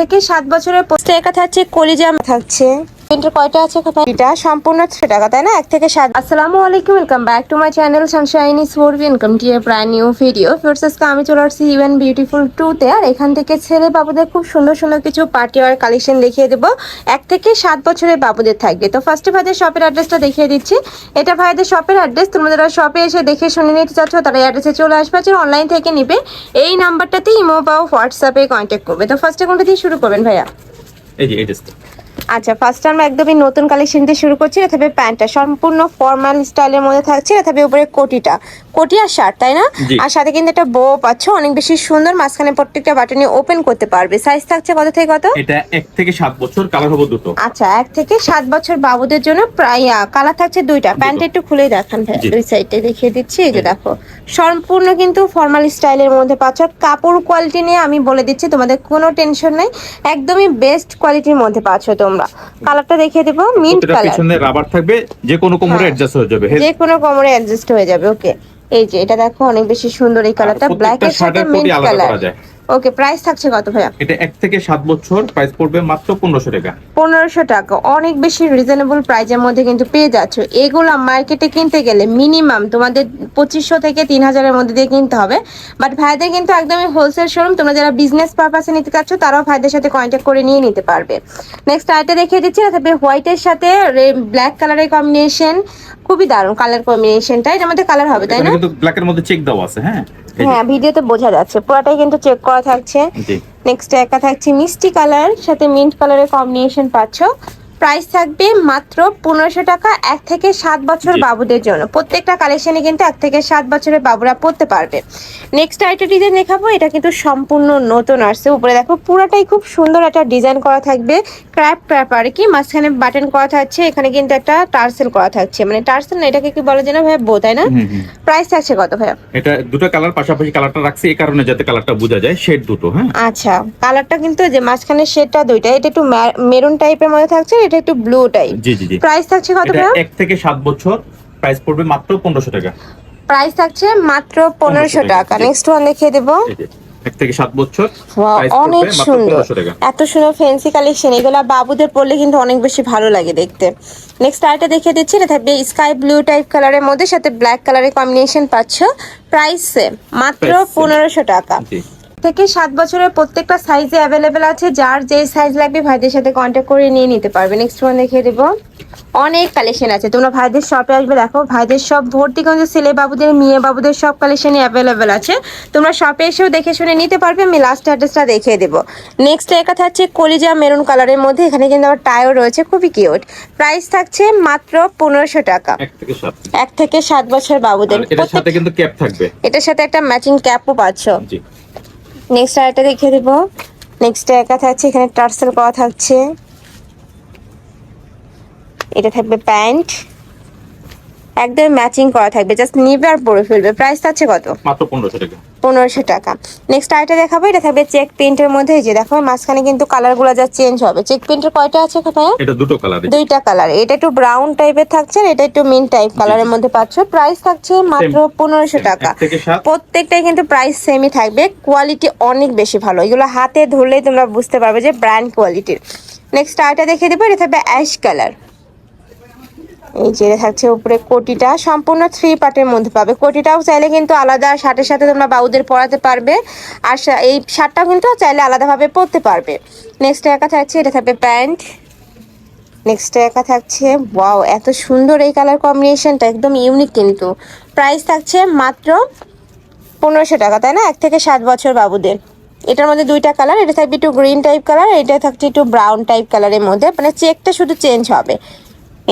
থেকে সাত বছরের পোস্টে একা থাকছে কলিজা থাকছে। প্রিন্টার কয়টা আছে এটা সম্পূর্ণ ছশো টাকা তাই না? এক থেকে সাত আসসালামু আলাইকুম welcome back to my channel sunshine is four welcome to a প্রায় নিউ ভিডিও আজকে আমি চলে আসছি ইভেন বিউটিফুল টুতে আর এখান থেকে ছেলে বাবুদের খুব সুন্দর সুন্দর কিছু পার্টি ওয়ার কালেকশন দেখিয়ে দেবো। এক থেকে সাত বছরের বাবুদের থাকবে। তো ফার্স্টে ভাইদের শপের অ্যাড্রেসটা দেখিয়ে দিচ্ছি। এটা ভাইদের শপের অ্যাড্রেস তোমরা যারা শপে এসে দেখে শুনে নিতে চাচ্ছ তারা অ্যাড্রেসে চলে আসবে। আর অনলাইন থেকে নিবে। এই নাম্বারটাতে ইমো বা হোয়াটসঅ্যাপে কন্ট্যাক্ট করবে। তো ফার্স্টে কোনটা দিয়ে শুরু করবেন ভাইয়া? এই যে আচ্ছা ফার্স্ট আমরা একদমই নতুন কালেকশন দিয়ে শুরু করছি। এটা থাকবে প্যান্টটা। সম্পূর্ণ ফর্মাল স্টাইলের মধ্যে থাকছে। এটা থাকবে উপরে কোটিটা। কোটি আর শার্ট তাই না? আর সাথে কিন্তু একটা বো পাচ্ছ। অনেক বেশি সুন্দর। মাঝখানে প্রত্যেকটা বাটনে ওপেন করতে পারবে। সাইজ থাকছে কত থেকে কত? এটা এক থেকে সাত বছর। কালার হব দুটো। আচ্ছা এক থেকে সাত বছর বাবুদের জন্য প্রায় কালার থাকছে দুইটা। প্যান্ট একটু খুলে দেখান ভাই। দুই সাইডে দেখিয়ে দিচ্ছি। এই যে দেখো। সম্পূর্ণ কিন্তু ফর্মাল স্টাইলের মধ্যে পাচ্ছ। কাপড় কোয়ালিটি নিয়ে আমি বলে দিচ্ছি। তোমাদের কোনো টেনশন নেই। একদমই বেস্ট কোয়ালিটির মধ্যে পাচ্ছ তোমরা। কালারটা দেখিয়ে দেবো মিন্ট কালার পিছনে রাবার থাকবে যে কোনো কোমরে। অ্যাডজাস্ট হয়ে যাবে যে কোনো কোমরে অ্যাডজাস্ট হয়ে যাবে ওকে এই যে এটা দেখো অনেক বেশি সুন্দর এই কালারটা ব্ল্যাক এর সাথে মিন্ট কালার। ওকে প্রাইস থাকছে কত ভাইয়া? এটা এক থেকে সাত বছর প্রাইস পড়বে মাত্র পনেরোশো টাকা। পনেরোশো টাকা। অনেক বেশি রিজনেবল প্রাইজের মধ্যে কিন্তু পেয়ে যাচ্ছ। এগুলো মার্কেটে কিনতে গেলে মিনিমাম তোমাদের পঁচিশশো থেকে তিন হাজারের মধ্যে দিয়ে কিনতে হবে। বাট ভাইদের কিন্তু একদমই হোলসেল শোরুম তোমরা যারা বিজনেস পারপাসে নিতে চাচ্ছ তারাও ভাইদের সাথে কন্ট্যাক্ট করে নিয়ে নিতে পারবে। নেক্সট আইটা দেখিয়ে দিচ্ছি এটা থাকবে হোয়াইটের সাথে ব্ল্যাক কালারের কম্বিনেশন খুবই দারুণ কালার কম্বিনেশনটা এটার মধ্যে কালার হবে তাই না? কিন্তু ব্ল্যাকের মধ্যে চেক দেওয়া আছে হ্যাঁ? হ্যাঁ ভিডিওতে বোঝা যাচ্ছে। পুরোটাই কিন্তু চেক করা থাকছে। নেক্সট একা থাকছে মিষ্টি কালার সাথে মিন্ট কালারের কম্বিনেশন পাচ্ছ। প্রাইস থাকবে মাত্র পনেরোশো টাকা এক থেকে সাত বছর বাবুদের জন্য। প্রত্যেকটা কালেকশনে কিন্তু এক থেকে সাত বছরের বাবুরা পড়তে পারবে। নেক্সট আরেকটা ডিজাইন দেখাবো এটা কিন্তু সম্পূর্ণ নতুন আসছে। উপরে দেখো পুরোটাই খুব সুন্দর একটা ডিজাইন করা থাকবে। ক্র্যাপ আর কি? মাঝখানে বাটন করা থাকছে এখানে কিন্তু একটা টার্সেল করা থাকছে। মানে টার্সেল না এটাকে কি বলে যেন ভাই বো তাই না। প্রাইস থাকছে কত ভাইয়া? এটা দুটো কালার পাশাপাশি কালারটা রাখছি এই কারণে যাতে কালারটা বোঝা যায় শেড দুটো হ্যাঁ? আচ্ছা কালারটা কিন্তু যে মাঝখানে শেডটা দুইটা এটা একটু মেরুন টাইপের মধ্যে থাকছে এটা একটু ব্লু টাইপ জি জি জি। প্রাইস থাকছে কত ভাইয়া? এক থেকে সাত বছর প্রাইস পড়বে মাত্র পনেরোশো টাকা। প্রাইস থাকছে মাত্র পনেরোশো 1500 টাকা। নেক্সট ওয়ান দেখিয়ে দেবো। এক থেকে সাত বছর অনেক সুন্দর। এত সুন্দর ফ্যান্সি কালেকশন এগুলা বাবুদের পরলে কিন্তু অনেক বেশি ভালো লাগে দেখতে। নেক্সট আরেকটা দেখিয়ে দিচ্ছি এটা থাকবে স্কাই ব্লু টাইপ কালারের মধ্যে সাথে ব্ল্যাক কালারের কম্বিনেশন পাচ্ছ প্রাইস মাত্র পনেরোশো টাকা। থেকে সাত বছরের প্রত্যেকটা সাইজে অ্যাভেলেবেল আছে। যার যে সাইজ লাগবে ভাইদের সাথে কন্ট্যাক্ট করে নিয়ে নিতে পারবে। নেক্সট ওয়ান দেখিয়ে দেবো। অনেক কালেকশন আছে। তোমরা ভাইদের শপে আসবে দেখো। ভাইদের সব ভর্তি কিন্তু ছেলে বাবুদের মেয়ে বাবুদের সব কালেকশনই অ্যাভেলেবেল আছে। তোমরা শপে এসেও দেখে শুনে নিতে পারবে। আমি লাস্ট অ্যাড্রেসটা দেখিয়ে দেবো। নেক্সট একা থাকছে কলিজা মেরুন কালারের মধ্যে। এখানে কিন্তু আবার টায়ার রয়েছে। খুবই কিউট প্রাইস থাকছে মাত্র পনেরোশো টাকা। এক থেকে সাত। বছর বাবুদের। এটার সাথে কিন্তু ক্যাপ থাকবে। এটার সাথে একটা ম্যাচিং ক্যাপও পাচ্ছ। নেক্সট আরেকটা দেখে দেবো। নেক্সট একা থাকছে, এখানে টার্সেল করা থাকছে। এটা থাকবে প্যান্ট। একদম ম্যাচিং করা থাকবে জাস্ট নিবে আর পরে ফেলবে। প্রাইস আছে কত? মাত্র পনেরোশো টাকা। পনেরোশো টাকা। নেক্সট আরেকটা দেখাবো এটা থাকবে চেক প্রিন্টের মধ্যে যে দেখো মাঝখানে কিন্তু কালারগুলো যা চেঞ্জ হবে। চেক প্রিন্টের কয়টা আছে ভাইয়া এটা দুটো কালার দুইটা কালার এটা একটু ব্রাউন টাইপের থাকছে এটা একটু মিন টাইপ কালারের মধ্যে পাচ্ছ। প্রাইস থাকছে মাত্র পনেরোশো টাকা। প্রত্যেকটাই কিন্তু প্রাইস সেমই থাকবে। কোয়ালিটি অনেক বেশি ভালো। এগুলো হাতে ধরলেই তোমরা বুঝতে পারবে যে ব্র্যান্ড কোয়ালিটির নেক্সট আরেকটা দেখে দেবো এটা থাকবে অ্যাশ কালার এই যে থাকছে উপরে কোটিটা, সম্পূর্ণ থ্রি পার্টের মধ্যে পাবে। কোটিটাও চাইলে কিন্তু আলাদা শার্টের সাথে তোমরা বাবুদের পরাতে পারবে, আর এই শার্টটাও কিন্তু চাইলে আলাদাভাবে পরতে পারবে। নেক্সট একা থাকছে, এটা থাকবে প্যান্ট। নেক্সট একা থাকছে ওয়াও এত সুন্দর এই কালার কম্বিনেশনটা একদম ইউনিক কিন্তু। প্রাইস থাকছে মাত্র পনেরোশো টাকা, তাই না? এক থেকে সাত বছর বাবুদের। এটার মধ্যে দুইটা কালার এটা থাকবে একটু গ্রিন টাইপ কালার এটা থাকছে একটু ব্রাউন টাইপ কালারের মধ্যে। মানে চেকটা শুধু চেঞ্জ হবে।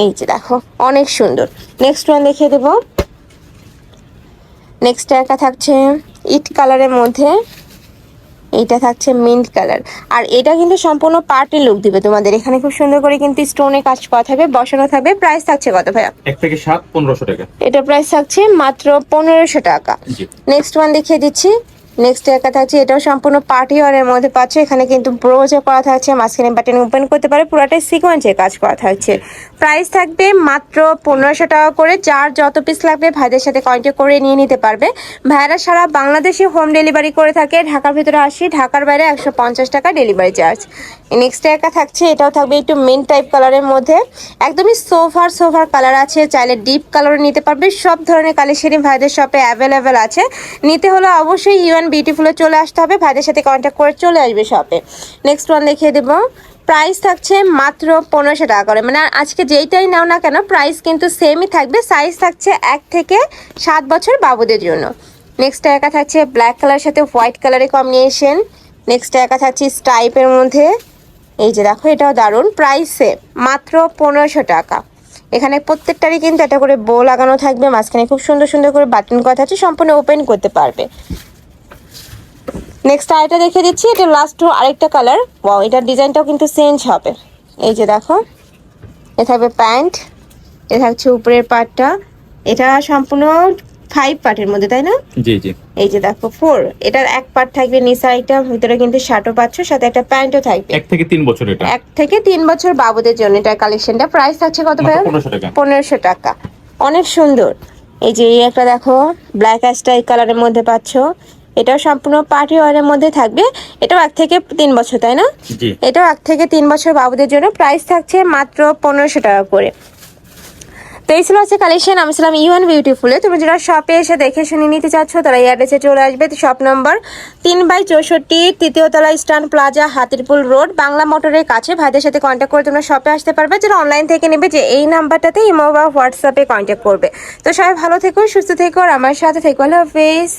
এই যে দেখো অনেক সুন্দর। নেক্সট ওয়ান দেখিয়ে দেবো। নেক্সট একা থাকছে ইট কালারের মধ্যে। এইটা থাকছে মিন্ট কালার আর এটা কিন্তু সম্পূর্ণ পার্টি লুক দিবে তোমাদের। এখানে খুব সুন্দর করে কিন্তু স্টোনে কাজ করা থাকবে বসানো থাকবে। প্রাইস থাকছে কত ভাইয়া? এক থেকে সাত পনেরোশো টাকা। এটা প্রাইস থাকছে মাত্র পনেরোশো টাকা। নেক্সট ওয়ান দেখিয়ে দিচ্ছি। নেক্সট একটা থাকছে এটাও সম্পূর্ণ পার্টি ওয়ারের মধ্যে পাচ্ছ। এখানে কিন্তু ব্রোজও করা থাকছে মাঝখানে বাটন ওপেন করতে পারে, পুরোটাই সিকোয়েন্সের কাজ করা থাকছে প্রাইস থাকবে মাত্র পনেরোশো টাকা করে, যার যত পিস লাগবে ভাইদের সাথে কন্ট্যাক্ট করে নিয়ে নিতে পারবে। ভাইরা সারা বাংলাদেশে হোম ডেলিভারি করে থাকে। ঢাকার ভিতরে আসি, ঢাকার বাইরে একশো পঞ্চাশ টাকা ডেলিভারি চার্জ নেক্সট একটা থাকছে, এটাও থাকবে একটু মেন টাইপ কালারের মধ্যে। একদমই সোফার সোফার কালার আছে, চাইলে ডিপ কালারও নিতে পারবে। সব ধরনের কালেকশনই ভাইদের শপে অ্যাভেলেবেল আছে। নিতে হলে অবশ্যই ইউএন বিউটিফুলে চলে আসতে হবে। ভাইদের সাথে কন্ট্যাক্ট করে চলে আসবে শপে নেক্সট ওয়ান দেখিয়ে দেবো। প্রাইস থাকছে মাত্র পনেরোশো টাকা করে। মানে আজকে যেইটাই নাও না কেন প্রাইস কিন্তু সেমই থাকবে। সাইজ থাকছে এক থেকে সাত বছর বাবুদের জন্য। নেক্সট একা থাকছে ব্ল্যাক কালার সাথে হোয়াইট কালারের কম্বিনেশন নেক্সট একা থাকছে স্টাইপের মধ্যে। এই যে দেখো, এটাও দারুণ। প্রাইসে মাত্র পনেরোশো টাকা। এখানে প্রত্যেকটারই কিন্তু একটা করে বো লাগানো থাকবে। মাঝখানে খুব সুন্দর সুন্দর করে বাটন করা থাকছে। সম্পূর্ণ ওপেন করতে পারবে। নেক্সট আরেকটা দেখে দিচ্ছি এটা লাস্ট আরেকটা কালার ওয়াও এটার ডিজাইনটাও কিন্তু চেঞ্জ হবে। এই যে দেখো এ থাকবে প্যান্ট এ থাকছে উপরের পার্টটা এটা সম্পূর্ণ ফাইভ পার্টের মধ্যে তাই না? জি জি। এই যে দেখো ফোর এটার এক পার্ট থাকবে নিচে একটা ভিতরে কিন্তু শার্টও পাচ্ছ সাথে একটা প্যান্টও থাকবে। এক থেকে তিন বছর এটা। এক থেকে তিন বছর বাবুদের জন্য এটার কালেকশনটা প্রাইস থাকছে কত ভাই পনেরোশো টাকা। পনেরোশো টাকা। অনেক সুন্দর। এই যে এই একটা দেখো ব্ল্যাক অ্যাস্টাই কালারের মধ্যে পাচ্ছ। এটাও সম্পূর্ণ পার্টি ওয়ারের মধ্যে থাকবে। এটাও এক থেকে তিন বছর তাই না? এটাও এক থেকে তিন বছর বাবুদের জন্য প্রাইস থাকছে মাত্র পনেরোশো টাকা করে। তো এই ছিল হচ্ছে কালেকশন আমি ছিলাম ইউএন বিউটিফুলে তুমি যারা শপে এসে দেখে শুনে নিতে চাচ্ছ তারা এই অ্যাড্রেসে চলে আসবে। শপ নম্বর তিন বাই চৌষট্টি তৃতীয় তলা eastern plaza Hatirpul road Bangla মোটরের কাছে। ভাইদের সাথে কন্ট্যাক্ট করে তোমরা শপে আসতে পারবে। যারা অনলাইন থেকে নেবে যে এই নাম্বারটাতে ইমো বা হোয়াটসঅ্যাপে কন্ট্যাক্ট করবে। তো সবাই ভালো থেকো সুস্থ থেকো আর আমার সাথে থেকো। হলো হাফেজ।